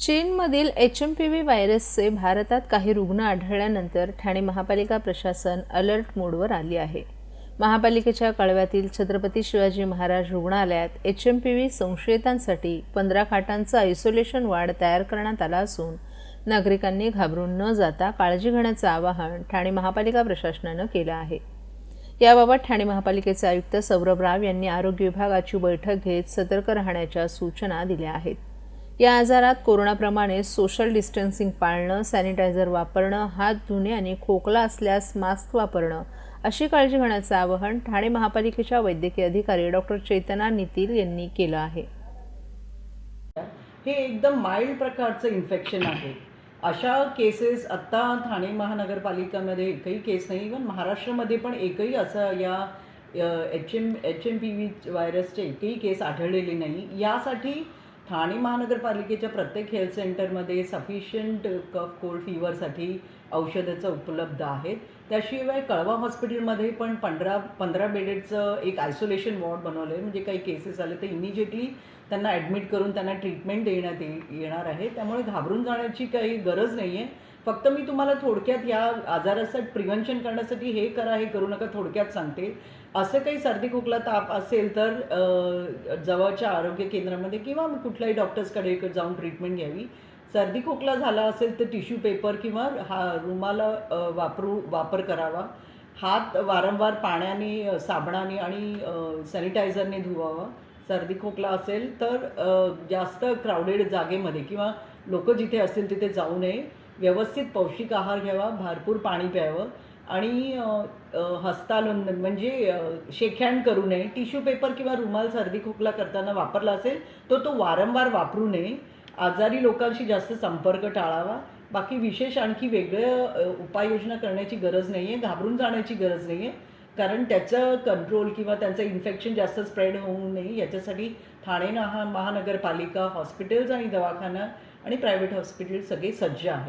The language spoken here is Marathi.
चीनमधील एच एम पी व्ही व्हायरसचे भारतात काही रुग्ण आढळल्यानंतर ठाणे महापालिका प्रशासन अलर्ट मोडवर आली आहे. महापालिकेच्या कळव्यातील छत्रपती शिवाजी महाराज रुग्णालयात एच एम पी व्ही संशयितांसाठी पंधरा खाटांचं आयसोलेशन वार्ड तयार करण्यात आला असून नागरिकांनी घाबरून न जाता काळजी घेण्याचं आवाहन ठाणे महापालिका प्रशासनानं केलं आहे. याबाबत ठाणे महापालिकेचे आयुक्त सौरभ राव यांनी आरोग्य विभागाची बैठक घेत सतर्क राहण्याच्या सूचना दिल्या आहेत. या आजारात कोरोनाप्रमाणे सोशल डिस्टन्सिंग पाळणं सॅनिटायझर वापरणं हात धुणे आणि खोकला असल्यास मास्क वापरणं अशी काळजी घेण्याचं आवाहन ठाणे महापालिकेच्या वैद्यकीय अधिकारी डॉक्टर चेतना नितील यांनी केलं आहे. हे एकदम माइल्ड प्रकारचं इन्फेक्शन आहे. अशा केसेस आत्ता ठाणे महानगरपालिकेमध्ये एकही केस नाही इवन महाराष्ट्रामध्ये पण एकही असं या H M H M P V व्हायरसचे एकही केस आढळलेले नाही. यासाठी ठाणे महानगरपालिकेच्या प्रत्येक हेल्थ सेंटरमध्ये सफिशियंट कफ कोल्ड फीवरसाठी औषधाचं उपलब्ध आहेत. त्याशिवाय कळवा हॉस्पिटलमध्ये पण पंधरा पंधरा बेडेडचं एक आयसोलेशन वॉर्ड बनवलं आहे म्हणजे काही केसेस आले तर इमिजिएटली त्यांना ॲडमिट करून त्यांना ट्रीटमेंट देण्यात ये येणार आहे. त्यामुळे घाबरून जाण्याची काही गरज नाही आहे फक्त मी तुम्हाला थोडक्यात या आजाराचं प्रिव्हेन्शन करण्यासाठी हे करा हे करू नका थोडक्यात सांगते. असं काही सर्दी खोकला ताप असेल तर जवळच्या आरोग्य केंद्रामध्ये किंवा कुठल्याही डॉक्टर्सकडे जाऊन ट्रीटमेंट घ्यावी. सर्दी खोकला झाला असेल तर टिश्यू पेपर किंवा हा रुमाला वापरू वापर करावा. हात वारंवार पाण्याने साबणाने आणि सॅनिटायझरने धुवावा. सर्दी खोकला असेल तर जास्त क्राउडेड जागेमध्ये किंवा लोक जिथे असतील तिथे जाऊ नये. व्यवस्थित पौष्टिक आहार घ्यावा भरपूर पाणी प्यावं आणि अ, हस्तालोंदन म्हणजे अ, शेकहँड करू नये. टिश्यू पेपर किंवा रुमाल सर्दी खोकला करताना वापरला असेल तर तो वारंवार वापरू नये. आजारी लोकांशी जास्त संपर्क टाळावा. बाकी विशेष आणखी वेगळं उपाययोजना करण्याची गरज नाही आहे घाबरून जाण्याची गरज नाही आहे कारण त्याचं कंट्रोल किंवा त्यांचं इन्फेक्शन जास्त स्प्रेड होऊ नये याच्यासाठी ठाणे महा महानगरपालिका हॉस्पिटल्स आणि दवाखाना आणि प्रायव्हेट हॉस्पिटल सगळे सज्ज आहेत.